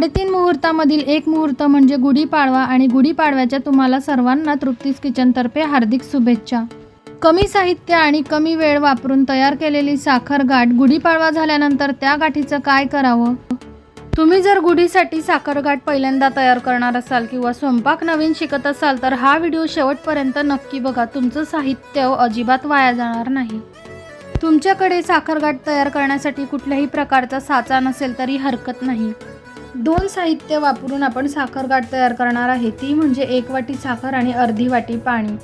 साडेतीन मुहूर्तामधील एक मुहूर्त म्हणजे गुढीपाडवा आणि गुढीपाडव्याच्या तुम्हाला सर्वांना तृप्तीस किचनतर्फे हार्दिक शुभेच्छा. कमी साहित्य आणि कमी वेळ वापरून तयार केलेली साखर गाठ गुढीपाडवा झाल्यानंतर त्या गाठीचं काय करावं? तुम्ही जर गुढीसाठी साखरगाठ पहिल्यांदा तयार करणार असाल किंवा स्वयंपाक नवीन शिकत असाल तर हा व्हिडिओ शेवटपर्यंत नक्की बघा. तुमचं साहित्य अजिबात वाया जाणार नाही. तुमच्याकडे साखरगाठ तयार करण्यासाठी कुठल्याही प्रकारचा साचा नसेल तरी हरकत नाही. दोन साहित्य वापरून आपण साखरगाठ तयार करणार आहे. ती म्हणजे एक वाटी साखर आणि अर्धी वाटी पाणी.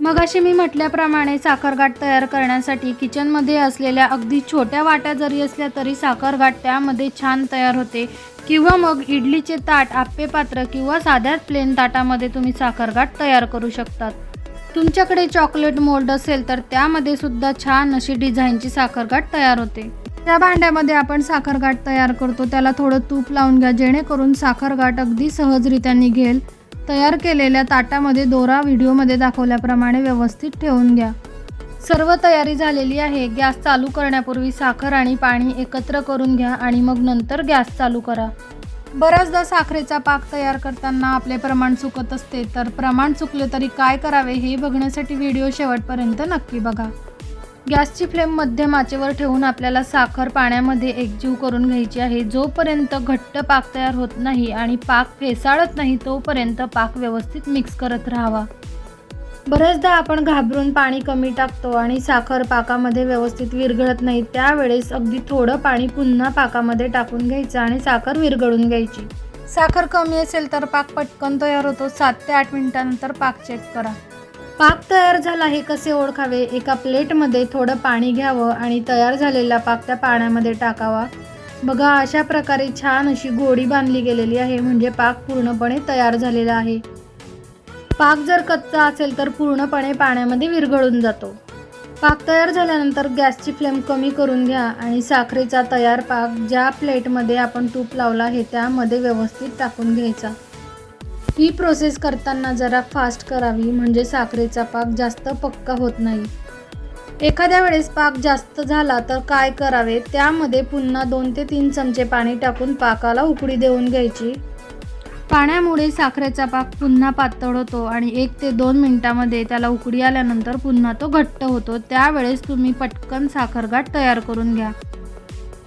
मगाशी मी म्हटल्याप्रमाणे साखरगाठ तयार करण्यासाठी किचनमध्ये असलेल्या अगदी छोट्या वाट्या जरी असल्या तरी साखरगाठ त्यामध्ये छान तयार होते. किंवा मग इडलीचे ताट आप्पे पात्र किंवा साध्या प्लेन ताटामध्ये तुम्ही साखरगाठ तयार करू शकतात. तुमच्याकडे चॉकलेट मोल्ड असेल तर त्यामध्ये सुद्धा छान अशी डिझाईनची साखरगाठ तयार होते. या भांड्यामध्ये आपण साखरगाठ तयार करतो. त्याला थोडं तूप लावून घ्या जेणेकरून साखरगाठ अगदी सहजरित्या निघेल तयार केलेल्या ताटामध्ये दोरा व्हिडिओमध्ये दाखवल्याप्रमाणे व्यवस्थित ठेवून घ्या. सर्व तयारी झालेली आहे. गॅस चालू करण्यापूर्वी साखर आणि पाणी एकत्र करून घ्या आणि मग नंतर गॅस चालू करा. बऱ्याचदा साखरेचा पाक तयार करताना आपले प्रमाण चुकत असते. तर प्रमाण चुकले तरी काय करावे हे बघण्यासाठी व्हिडिओ शेवटपर्यंत नक्की बघा. गॅसची फ्लेम मध्यम आचेवर ठेवून आपल्याला साखर पाण्यामध्ये एकजीव करून घ्यायची आहे. जोपर्यंत घट्ट पाक तयार होत नाही आणि पाक फेसाळत नाही तोपर्यंत पाक व्यवस्थित मिक्स करत राहावा. बऱ्याचदा आपण घाबरून पाणी कमी टाकतो आणि साखर पाकामध्ये व्यवस्थित विरघळत नाही त्यावेळेस अगदी थोडं पाणी पुन्हा पाकामध्ये टाकून घ्यायचं आणि साखर विरघळून घ्यायची. साखर कमी असेल तर पाक पटकन तयार होतो. सात ते आठ मिनिटानंतर पाक चेक करा. पाक तयार झाला हे कसे ओळखावे? एका प्लेटमध्ये थोडं पाणी घ्यावं आणि तयार झालेला पाक त्या पाण्यामध्ये टाकावा. बघा अशा प्रकारे छान अशी गोडी बांधली गेलेली आहे म्हणजे पाक पूर्णपणे तयार झालेला आहे. पाक जर कच्चा असेल तर पूर्णपणे पाण्यामध्ये विरघळून जातो. पाक तयार झाल्यानंतर गॅसची फ्लेम कमी करून घ्या आणि साखरेचा तयार पाक ज्या प्लेटमध्ये आपण तूप लावला आहे त्यामध्ये व्यवस्थित टाकून घ्यायचा. ही प्रोसेस करताना जरा फास्ट करावी म्हणजे साखरेचा पाक जास्त पक्का होत नाही. एखाद्या वेळेस पाक जास्त झाला तर काय करावे? त्यामध्ये पुन्हा दोन ते तीन चमचे पाणी टाकून पाकाला उकडी देऊन घ्यायची. पाण्यामुळे साखरेचा पाक पुन्हा पातळ होतो आणि एक ते दोन मिनटामध्ये त्याला उकडी आल्यानंतर पुन्हा तो घट्ट होतो. त्यावेळेस तुम्ही पटकन साखरगाठ तयार करून घ्या.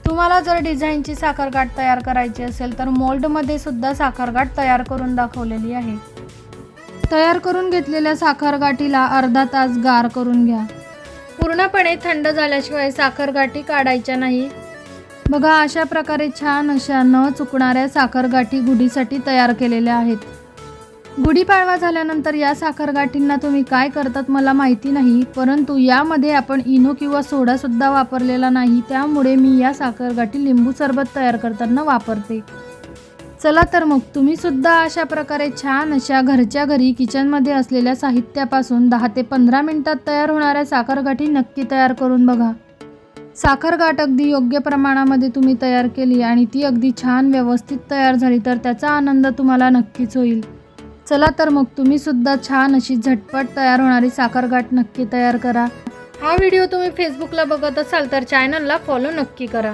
तुम्हाला जर डिझाईनची साखरगाठ तयार करायची असेल तर मोल्डमध्ये सुद्धा साखरगाठ तयार करून दाखवलेली आहे. तयार करून घेतलेल्या साखरगाठीला अर्धा तास गार करून घ्या. पूर्णपणे थंड झाल्याशिवाय साखरगाठी काढायच्या नाही. बघा अशा प्रकारे छान अशा न चुकणाऱ्या साखरगाठी गुढीसाठी तयार केलेल्या आहेत. गुढीपाडवा झाल्यानंतर या साखरगाठींना तुम्ही काय करतात मला माहिती नाही परंतु यामध्ये आपण इनो किंवा सोडासुद्धा वापरलेला नाही त्यामुळे मी या साखरगाठी लिंबू सरबत तयार करताना वापरते. चला तर मग तुम्ही सुद्धा अशा प्रकारे छान अशा घरच्या घरी किचनमध्ये असलेल्या साहित्यापासून दहा ते पंधरा मिनिटात तयार होणाऱ्या साखरगाठी नक्की तयार करून बघा. साखरगाठ अगदी योग्य प्रमाणामध्ये तुम्ही तयार केली आणि ती अगदी छान व्यवस्थित तयार झाली तर त्याचा आनंद तुम्हाला नक्कीच होईल. चला तर मग तुम्ही सुद्धा छान अशी झटपट तयार होणारी साखरगाठ नक्की तयार करा. हा व्हिडिओ तुम्ही फेसबुकला बघत असाल तर चॅनलला फॉलो नक्की करा.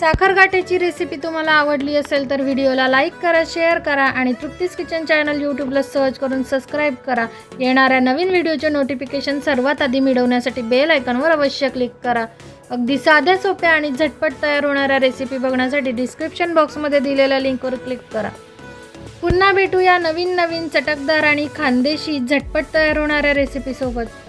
साखरगाठ्याची रेसिपी तुम्हाला आवडली असेल तर व्हिडिओला लाईक करा शेअर करा आणि तृप्तीस किचन चॅनल यूट्यूबला सर्च करून सबस्क्राईब करा. येणाऱ्या नवीन व्हिडिओचे नोटिफिकेशन सर्वात आधी मिळवण्यासाठी बेल आयकॉनवर अवश्य क्लिक करा. अगदी साध्या सोप्या आणि झटपट तयार होणाऱ्या रेसिपी बघण्यासाठी डिस्क्रिप्शन बॉक्समध्ये दिलेल्या लिंकवर क्लिक करा. पुन्हा भेटूया नवीन नवीन चटकदार आणि खानदेशी झटपट तयार होणाऱ्या रेसिपीसोबत